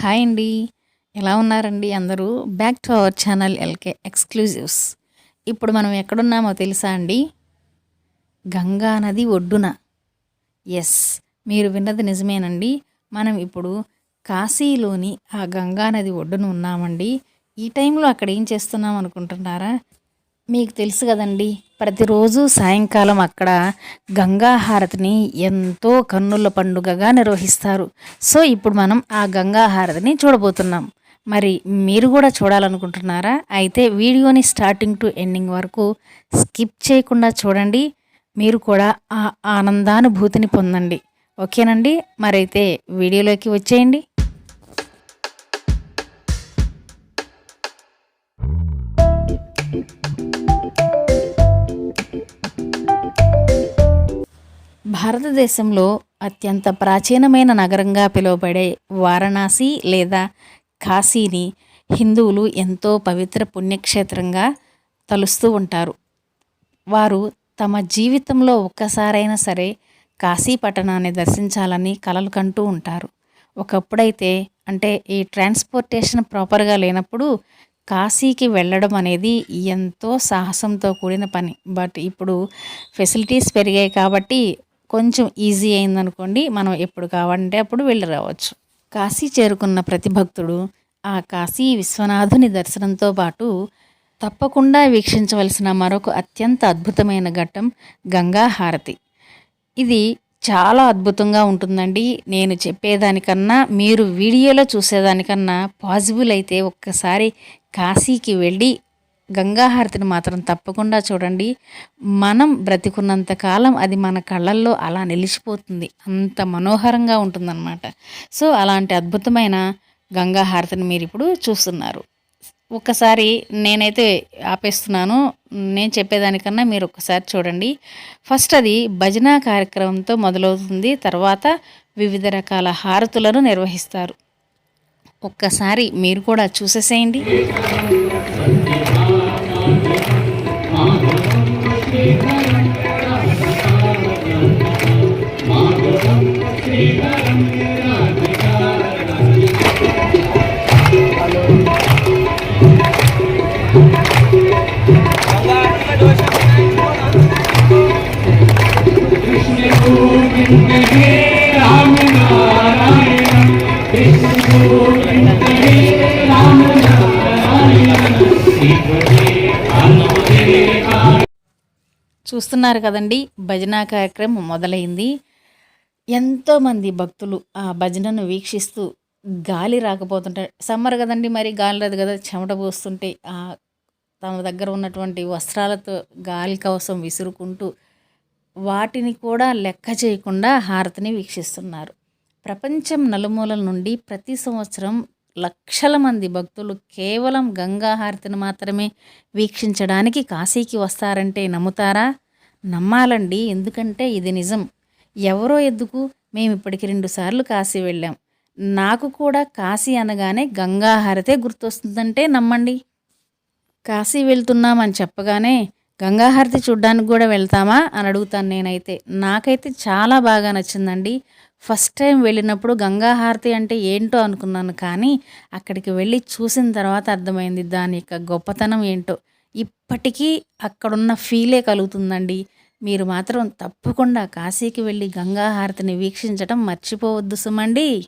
Hi అండి. ఎలా ఉన్నారండి అందరూ? Back to our channel LK exclusives ఇప్పుడు మనం ఎక్కడున్నామో తెలుసా అండి? గంగా నది ఒడ్డున. ఎస్ మీరు విన్నది నిజమేనండి. మనం ఇప్పుడు కాశీలోని ఆ గంగా నది ఒడ్డున ఉన్నామండి. ఈ టైంలో అక్కడ ఏం చేస్తున్నాం అనుకుంటున్నారా? మీకు తెలుసు కదండి. ప్రతిరోజు సాయంకాలం అక్కడ గంగా హారతిని ఎంతో కన్నుల పండుగగా నిర్వహిస్తారు. సో ఇప్పుడు మనం ఆ గంగా హారతిని చూడబోతున్నాం. మరి మీరు కూడా చూడాలనుకుంటున్నారా? అయితే వీడియోని స్టార్టింగ్ టు ఎండింగ్ వరకు స్కిప్ చేయకుండా చూడండి. మీరు కూడా ఆ ఆనందానుభూతిని పొందండి. ఓకేనండి? మరైతే వీడియోలోకి వచ్చేయండి. భారతదేశంలో అత్యంత ప్రాచీనమైన నగరంగా పిలువబడే వారణాసి లేదా కాశీని హిందువులు ఎంతో పవిత్ర పుణ్యక్షేత్రంగా తలుస్తూ ఉంటారు. వారు తమ జీవితంలో ఒక్కసారైనా సరే కాశీ పట్టణాన్ని దర్శించాలని కలలు కంటూ ఉంటారు. ఒకప్పుడైతే అంటే ఈ ట్రాన్స్పోర్టేషన్ ప్రాపర్గా లేనప్పుడు కాశీకి వెళ్ళడం అనేది ఎంతో సాహసంతో కూడిన పని. బట్ ఇప్పుడు ఫెసిలిటీస్ పెరిగాయి కాబట్టి కొంచెం ఈజీ అయిందనుకోండి మనం ఎప్పుడు కావాలంటే అప్పుడు వెళ్ళి రావచ్చు. కాశీ చేరుకున్న ప్రతి భక్తుడు ఆ కాశీ విశ్వనాథుని దర్శనంతో పాటు తప్పకుండా వీక్షించవలసిన మరొక అత్యంత అద్భుతమైన ఘట్టం గంగా హారతి. ఇది చాలా అద్భుతంగా ఉంటుందండి. నేను చెప్పేదానికన్నా మీరు వీడియోలో చూసేదానికన్నా పాసిబుల్ అయితే ఒక్కసారి కాశీకి వెళ్ళి గంగాహారతిని మాత్రం తప్పకుండా చూడండి. మనం బ్రతికున్నంత కాలం అది మన కళ్ళల్లో అలా నిలిచిపోతుంది. అంత మనోహరంగా ఉంటుందన్నమాట. సో అలాంటి అద్భుతమైన గంగాహారతిని మీరు ఇప్పుడు చూస్తున్నారు. ఒక్కసారి నేనైతే ఆపేస్తున్నాను. నేను చెప్పేదానికన్నా మీరు ఒక్కసారి చూడండి. ఫస్ట్ అది భజన కార్యక్రమంతో మొదలవుతుంది. తర్వాత వివిధ రకాల హారతులను నిర్వహిస్తారు. ఒక్కసారి మీరు కూడా చూసేసేయండి. చూస్తున్నారు కదండి. భజన కార్యక్రమం మొదలైంది. ఎంతోమంది భక్తులు ఆ భజనను వీక్షిస్తూ గాలి రాకపోతుంటారు. సమ్మర్ కదండి మరి గాలి రాదు కదా. చెమట పోస్తుంటే ఆ తమ దగ్గర ఉన్నటువంటి వస్త్రాలతో గాలి కోసం విసురుకుంటూ వాటిని కూడా లెక్క చేయకుండా హారతిని వీక్షిస్తున్నారు. ప్రపంచం నలుమూలల నుండి ప్రతి సంవత్సరం లక్షల మంది భక్తులు కేవలం గంగా హారతిని మాత్రమే వీక్షించడానికి కాశీకి వస్తారంటే నమ్ముతారా? నమ్మాలండి. ఎందుకంటే ఇది నిజం. ఎవరో ఎందుకు మేము ఇప్పటికి రెండుసార్లు కాశీ వెళ్ళాం. నాకు కూడా కాశీ అనగానే గంగాహారతే గుర్తొస్తుందంటే నమ్మండి. కాశీ వెళ్తున్నామని చెప్పగానే గంగాహారతి చూడ్డానికి కూడా వెళ్తామా అని అడుగుతాను నేనైతే. నాకైతే చాలా బాగా నచ్చిందండి. ఫస్ట్ టైం వెళ్ళినప్పుడు గంగాహారతి అంటే ఏంటో అనుకున్నాను కానీ అక్కడికి వెళ్ళి చూసిన తర్వాత అర్థమైంది దాని యొక్క గొప్పతనం ఏంటో. ఇప్పటికీ అక్కడున్న ఫీలే కలుగుతుందండి. మీరు మాత్రం తప్పకుండా కాశీకి వెళ్ళి గంగాహారతిని వీక్షించడం మర్చిపోవద్దు సుమండి.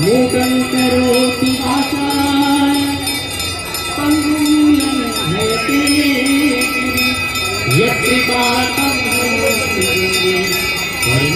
మూకం Amen.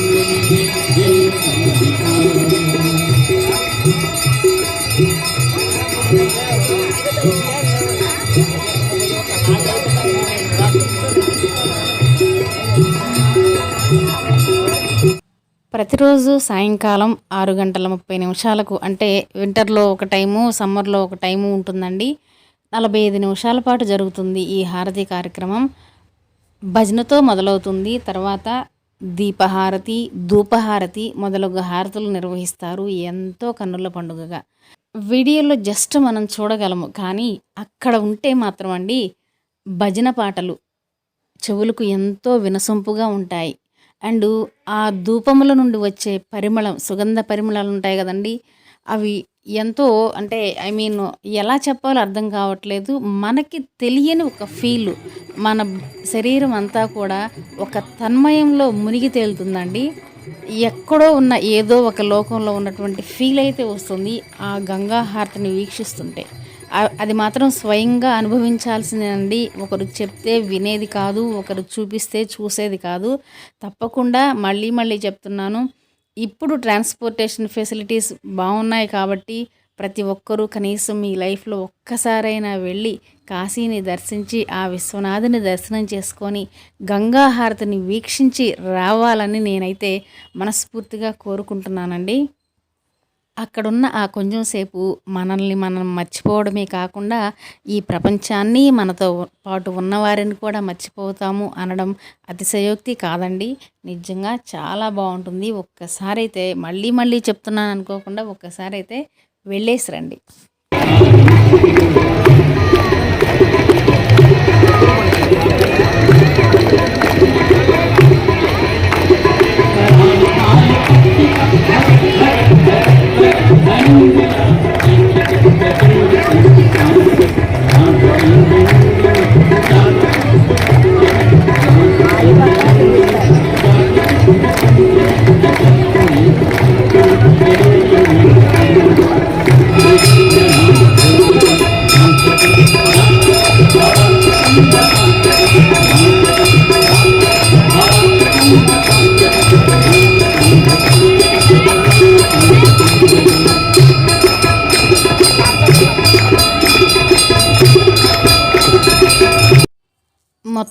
ప్రతిరోజు సాయంకాలం ఆరు గంటల ముప్పై నిమిషాలకు అంటే వింటర్లో ఒక టైము సమ్మర్లో ఒక టైము ఉంటుందండి. నలభై ఐదు నిమిషాల పాటు జరుగుతుంది ఈ హారతి కార్యక్రమం. భజనతో మొదలవుతుంది. తర్వాత దీపహారతి ధూపహారతి మొదలగు హారతులు నిర్వహిస్తారు. ఎంతో కన్నుల పండుగగా. వీడియోలో జస్ట్ మనం చూడగలము. కానీ అక్కడ ఉంటే మాత్రం అండి భజన పాటలు చెవులకు ఎంతో వినసొంపుగా ఉంటాయి. అండ్ ఆ ధూపముల నుండి వచ్చే పరిమళం సుగంధ పరిమళాలు ఉంటాయి కదండి. అవి ఎంతో అంటే ఐ మీన్ ఎలా చెప్పాలో అర్థం కావట్లేదు. మనకి తెలియని ఒక ఫీల్ మన శరీరం అంతా కూడా ఒక తన్మయంలో మునిగి తేలుతుందండి. ఎక్కడో ఉన్న ఏదో ఒక లోకంలో ఉన్నటువంటి ఫీల్ అయితే వస్తుంది ఆ గంగా హారతిని వీక్షిస్తుంటే. అది మాత్రం స్వయంగా అనుభవించాల్సిందేనండి. ఒకరు చెప్తే వినేది కాదు ఒకరు చూపిస్తే చూసేది కాదు. తప్పకుండా మళ్ళీ మళ్ళీ చెప్తున్నాను. ఇప్పుడు ట్రాన్స్పోర్టేషన్ ఫెసిలిటీస్ బాగున్నాయి కాబట్టి ప్రతి ఒక్కరూ కనీసం మీ లైఫ్లో ఒక్కసారైనా వెళ్ళి కాశీని దర్శించి ఆ విశ్వనాథుని దర్శనం చేసుకొని గంగాహారతిని వీక్షించి రావాలని నేనైతే మనస్ఫూర్తిగా కోరుకుంటున్నానండి. అక్కడున్న ఆ కొంచెం సేపు మనల్ని మనం మర్చిపోవడమే కాకుండా ఈ ప్రపంచాన్ని మనతో పాటు ఉన్నవారిని కూడా మర్చిపోతాము అనడం అతిశయోక్తి కాదండి. నిజంగా చాలా బాగుంటుంది. ఒక్కసారి అయితే మళ్ళీ మళ్ళీ చెప్తున్నాను అనుకోకుండా ఒక్కసారి అయితే వెళ్ళేసి రండి.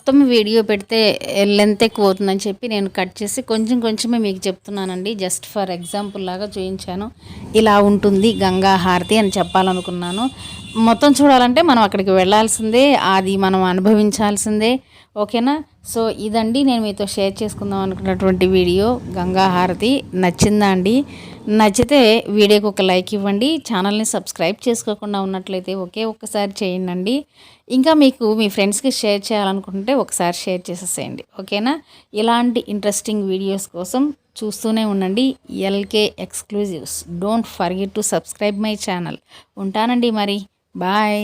మొత్తం వీడియో పెడితే లెంత్ ఎక్కువ అవుతుందని చెప్పి నేను కట్ చేసి కొంచెం కొంచెమే మీకు చెప్తున్నానండి. జస్ట్ ఫర్ ఎగ్జాంపుల్ లాగా చూపించాను ఇలా ఉంటుంది గంగా హారతి అని చెప్పాలనుకున్నాను. మొత్తం చూడాలంటే మనం అక్కడికి వెళ్ళాల్సిందే అది మనం అనుభవించాల్సిందే. ఓకేనా? సో ఇదండి నేను మీతో షేర్ చేసుకుందాం అనుకున్నటువంటి వీడియో. గంగా హారతి నచ్చిందా అండి? నచ్చితే వీడియోకి ఒక లైక్ ఇవ్వండి. ఛానల్ని సబ్స్క్రైబ్ చేసుకోకుండా ఉన్నట్లయితే ఒకే ఒక్కసారి చేయండి ఇంకా మీకు మీ ఫ్రెండ్స్కి షేర్ చేయాలనుకుంటే ఒకసారి షేర్ చేసేసేయండి. ఓకేనా? ఇలాంటి ఇంట్రెస్టింగ్ వీడియోస్ కోసం చూస్తూనే ఉండండి. LK exclusives. Don't forget to subscribe my channel. ఉంటానండి మరి. బాయ్.